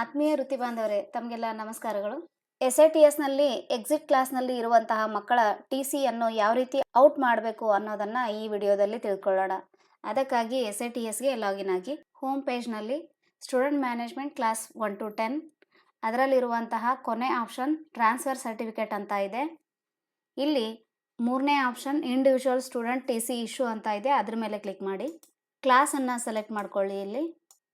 ಆತ್ಮೀಯ ವೃತ್ತಿ ಬಾಂಧವರೇ, ತಮಗೆಲ್ಲ ನಮಸ್ಕಾರಗಳು. ಎಸ್ ಐ ಟಿ ಎಸ್ನಲ್ಲಿ ಎಕ್ಸಿಟ್ ಕ್ಲಾಸ್ನಲ್ಲಿ ಇರುವಂತಹ ಮಕ್ಕಳ ಟಿ ಸಿಯನ್ನು ಯಾವ ರೀತಿ ಔಟ್ ಮಾಡಬೇಕು ಅನ್ನೋದನ್ನು ಈ ವಿಡಿಯೋದಲ್ಲಿ ತಿಳ್ಕೊಳ್ಳೋಣ. ಅದಕ್ಕಾಗಿ ಎಸ್ ಐ ಟಿ ಎಸ್ಗೆ ಲಾಗಿನ್ ಆಗಿ home ಪೇಜ್ನಲ್ಲಿ student management class one to ten, ಅದರಲ್ಲಿರುವಂತಹ ಕೊನೆ ಆಪ್ಷನ್ ಟ್ರಾನ್ಸ್ಫರ್ ಸರ್ಟಿಫಿಕೇಟ್ ಅಂತ ಇದೆ. ಇಲ್ಲಿ ಮೂರನೇ option individual student T C issue ಅಂತ ಇದೆ, ಅದ್ರ ಮೇಲೆ ಕ್ಲಿಕ್ ಮಾಡಿ. ಕ್ಲಾಸನ್ನು ಸೆಲೆಕ್ಟ್ ಮಾಡ್ಕೊಳ್ಳಿ ಇಲ್ಲಿ.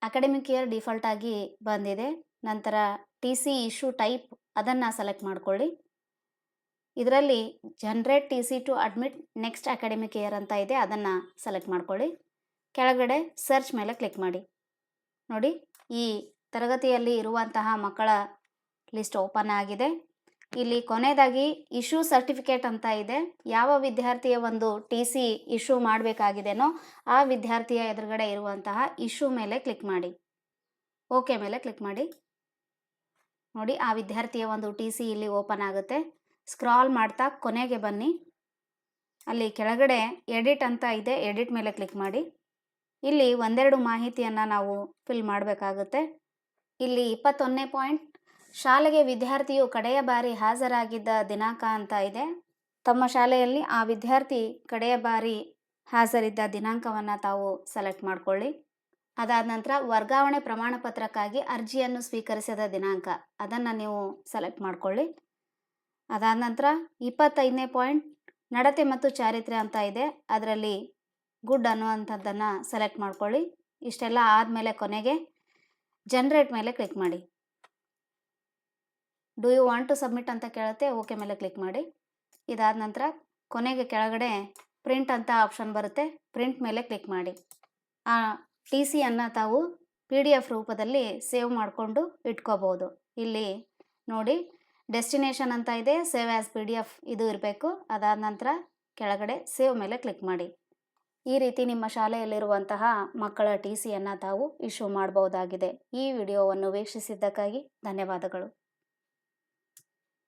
ಅಕಾಡೆಮಿಕ್ ಇಯರ್ ಡಿಫಾಲ್ಟ್ ಆಗಿ ಬಂದಿದೆ. ನಂತರ ಟಿ ಸಿ ಇಶ್ಯೂ ಟೈಪ್ ಅದನ್ನು ಸೆಲೆಕ್ಟ್ ಮಾಡ್ಕೊಳ್ಳಿ. ಇದರಲ್ಲಿ generate T C to admit next academic year ಅಂತ ಇದೆ, ಅದನ್ನು ಸೆಲೆಕ್ಟ್ ಮಾಡ್ಕೊಳ್ಳಿ. ಕೆಳಗಡೆ ಸರ್ಚ್ ಮೇಲೆ ಕ್ಲಿಕ್ ಮಾಡಿ. ನೋಡಿ, ಈ ತರಗತಿಯಲ್ಲಿ ಇರುವಂತಹ ಮಕ್ಕಳ ಲಿಸ್ಟ್ ಓಪನ್ ಆಗಿದೆ. ಇಲ್ಲಿ ಕೊನೆಯದಾಗಿ ಇಶ್ಯೂ ಸರ್ಟಿಫಿಕೇಟ್ ಅಂತ ಇದೆ. ಯಾವ ವಿದ್ಯಾರ್ಥಿಯ ಒಂದು ಟಿ ಸಿ ಇಶ್ಯೂ ಮಾಡಬೇಕಾಗಿದೆನೋ ಆ ವಿದ್ಯಾರ್ಥಿಯ ಎದುರುಗಡೆ ಇರುವಂತಹ ಇಶ್ಯೂ ಮೇಲೆ ಕ್ಲಿಕ್ ಮಾಡಿ. ಓಕೆ ಮೇಲೆ ಕ್ಲಿಕ್ ಮಾಡಿ. ನೋಡಿ, ಆ ವಿದ್ಯಾರ್ಥಿಯ ಒಂದು ಟಿ ಸಿ ಇಲ್ಲಿ ಓಪನ್ ಆಗುತ್ತೆ. ಸ್ಕ್ರಾಲ್ ಮಾಡ್ತಾ ಕೊನೆಗೆ ಬನ್ನಿ. ಅಲ್ಲಿ ಕೆಳಗಡೆ ಎಡಿಟ್ ಅಂತ ಇದೆ, ಎಡಿಟ್ ಮೇಲೆ ಕ್ಲಿಕ್ ಮಾಡಿ. ಇಲ್ಲಿ ಒಂದೆರಡು ಮಾಹಿತಿಯನ್ನು ನಾವು ಫಿಲ್ ಮಾಡಬೇಕಾಗುತ್ತೆ. ಇಲ್ಲಿ ಇಪ್ಪತ್ತೊಂದನೇ ಪಾಯಿಂಟ್ ಶಾಲೆಗೆ ವಿದ್ಯಾರ್ಥಿಯು ಕಡೆಯ ಬಾರಿ ಹಾಜರಾಗಿದ್ದ ದಿನಾಂಕ ಅಂತ ಇದೆ. ತಮ್ಮ ಶಾಲೆಯಲ್ಲಿ ಆ ವಿದ್ಯಾರ್ಥಿ ಕಡೆಯ ಬಾರಿ ಹಾಜರಿದ್ದ ದಿನಾಂಕವನ್ನು ತಾವು ಸೆಲೆಕ್ಟ್ ಮಾಡಿಕೊಳ್ಳಿ. ಅದಾದ ನಂತರ ವರ್ಗಾವಣೆ ಪ್ರಮಾಣ ಪತ್ರಕ್ಕಾಗಿ ಅರ್ಜಿಯನ್ನು ಸ್ವೀಕರಿಸಿದ ದಿನಾಂಕ. ಅದನ್ನು ನೀವು ಸೆಲೆಕ್ಟ್ ಮಾಡಿಕೊಳ್ಳಿ. ಅದಾದ ನಂತರ ಇಪ್ಪತ್ತೈದನೇ ಪಾಯಿಂಟ್, ನಡತೆ ಮತ್ತು ಚಾರಿತ್ರ್ಯ ಅಂತ ಇದೆ. ಅದರಲ್ಲಿ ಗುಡ್ ಅನ್ನುವಂಥದ್ದನ್ನು ಸೆಲೆಕ್ಟ್ ಮಾಡ್ಕೊಳ್ಳಿ. ಇಷ್ಟೆಲ್ಲ ಆದಮೇಲೆ ಕೊನೆಗೆ, ಜನ್ರೇಟ್ ಮೇಲೆ ಕ್ಲಿಕ್ ಮಾಡಿ. Do you want to submit ಅಂತ ಕೇಳುತ್ತೆ, ಓಕೆ ಮೇಲೆ ಕ್ಲಿಕ್ ಮಾಡಿ. ಇದಾದ ನಂತರ ಕೊನೆಗೆ ಕೆಳಗಡೆ ಪ್ರಿಂಟ್ ಅಂತ ಆಪ್ಷನ್ ಬರುತ್ತೆ ಪ್ರಿಂಟ್ ಮೇಲೆ ಕ್ಲಿಕ್ ಮಾಡಿ. ಆ ಟಿ ಸಿಯನ್ನು ತಾವು ಪಿ ಡಿ ಎಫ್ ರೂಪದಲ್ಲಿ ಸೇವ್ ಮಾಡಿಕೊಂಡು ಇಟ್ಕೋಬೋದು. ಇಲ್ಲಿ ನೋಡಿ ಡೆಸ್ಟಿನೇಷನ್ ಅಂತ ಇದೆ save as P D F ಇದು ಇರಬೇಕು, ಅದಾದ ನಂತರ ಕೆಳಗಡೆ ಸೇವ್ ಮೇಲೆ ಕ್ಲಿಕ್ ಮಾಡಿ. ಈ ರೀತಿ ನಿಮ್ಮ ಶಾಲೆಯಲ್ಲಿರುವಂತಹ ಮಕ್ಕಳ ಟಿ ಸಿಯನ್ನು ತಾವು ಇಶ್ಯೂ ಮಾಡಬಹುದಾಗಿದೆ ಈ ವಿಡಿಯೋವನ್ನು ವೀಕ್ಷಿಸಿದ್ದಕ್ಕಾಗಿ ಧನ್ಯವಾದಗಳು.